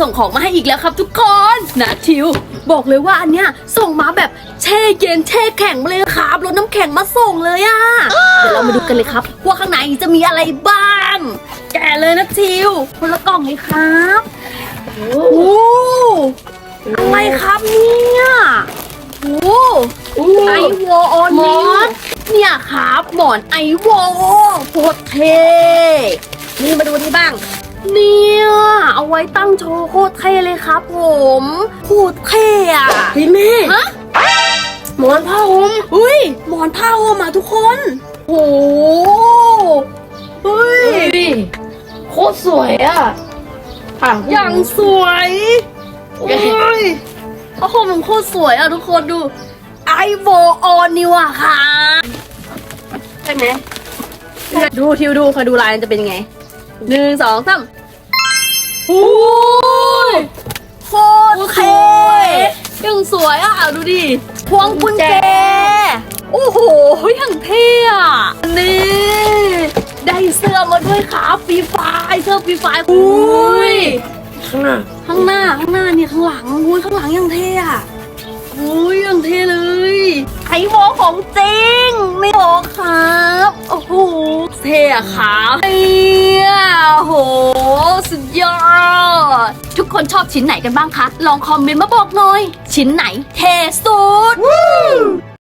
ส่งของมาให้อีกแล้วครับทุกคนนะทิว บอกเลยว่าอันเนี้ยส่งมาแบบแช่เย็นแช่แข็งมาเลยครับรถน้ำแข็งมาส่งเลยอะเดี๋ยวเรามาดูกันเลยครับ ว่าข้างในจะมีอะไรบ้าง แกะเลยนะทิวคนละกล่องเลยครับโอ้อะไรครับเนี่ยโอ้ไอวออนมอสเนี่ยครับหมอนไอวอโคตรเท่นี่มาดูนี่บ้างเนี่ย เอาไว้ตั้งโชว์โคตรเท่เลยครับผมโคตรเท่อะเฮ้ยแม่ฮะหมอนผ้าห่มอุ้ยหมอนผ้าห่มมาทุกคนโอ้เฮ้ยเฮ้ยโคตรสวยอะอะอย่างสวยโอ้ยผ้าห่มมันโคตรสวยอะทุกคนดูไอโวออนนี่ว่ะค่ะใช่ไหมดูทิวดูคอยดูลายมันจะเป็นยังไงหนึ่งสองสาม โอ้ยโคตรเท่ยังสวยอะดูดิ พวงกุญแจ โอ้โหอย่างเท่อะนี่ ได้เสื้อมาด้วยครับฟรีไฟล์เสื้อฟรีไฟล์อุ้ย ข้างหน้า ข้างหน้า ข้างหน้าเนี่ยข้างหลังอุ้ยข้างหลังยังเท่อะอุ้ยยังเท่เลยไอโวของจริง ไม่บอกครับ โอ้โห เท่อะครับเนี่ยโอ้โหสุดยอด ทุ กคนชอบชิ้นไหนกันบ้างคะ ลองคอมเมนต์มาบอกหน่อย ชิ้นไหนเทสุด